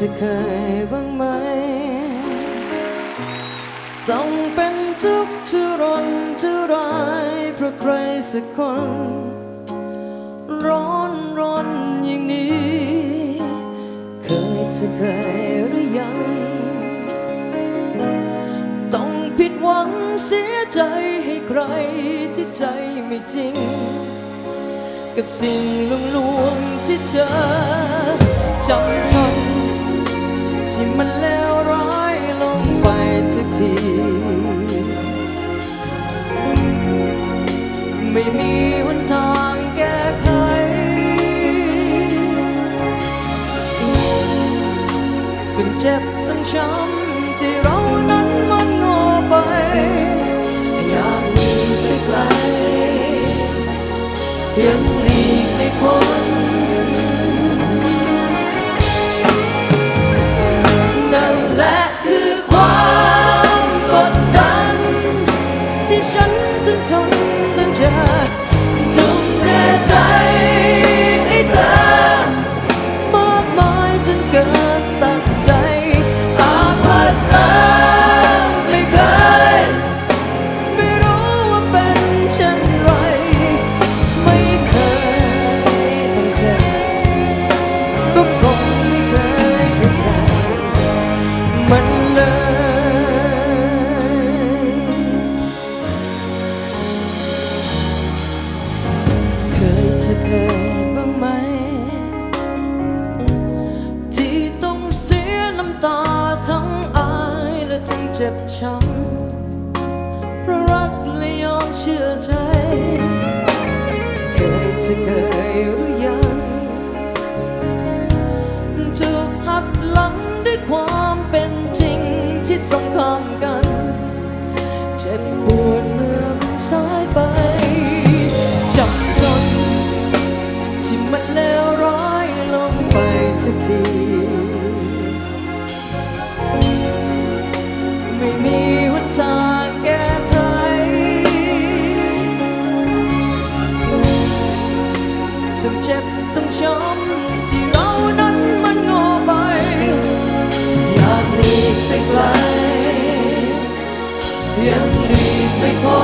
จะเคยบ้างไหม ต้องเป็นทุกข์ทุรนทุรายเพราะใครสักคน ร้อนร้อนอย่างนี้ เคยจะเคยหรือยัง ต้องผิดหวังเสียใจให้ใครที่ใจไม่จริง กับสิ่งลวงลวงๆที่เจอจำทน ม่มีหนทางแก้ไขต้องเจ็บต้องช้ำที่เรานั้นมันโง่ไปอยากหนีไปไกลยังหลีกไม่พ้นนั่นแหละคือความกดดัน ที่ฉันต้องทน จ็บช้ำเพราะรักและยอมเชื่อใจ เคยจะเคยหรือยัง ถูกหักหลังด้วยความเป็นจริงที่ตรงข้ามกัน เจ็บปวดเมื่อมันสายไปจับจนที่มันเลวร้ายลงไปทุกที ต้องเจ็บต้องช้ำที่เรานั้นมันโง่ไป อยากหลีกไปไกลยังหลีกไม่พ้นนั่น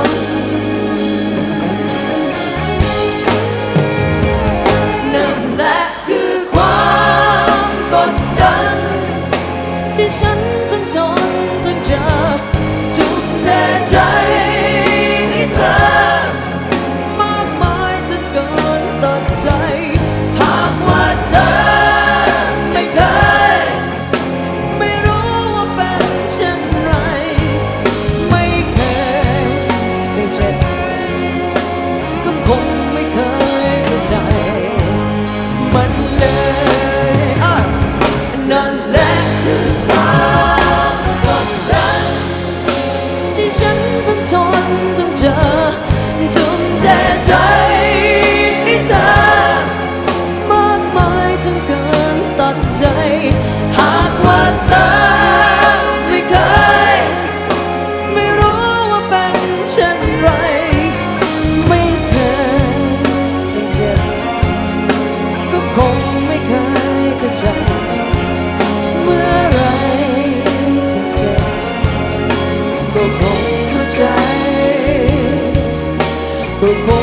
ก็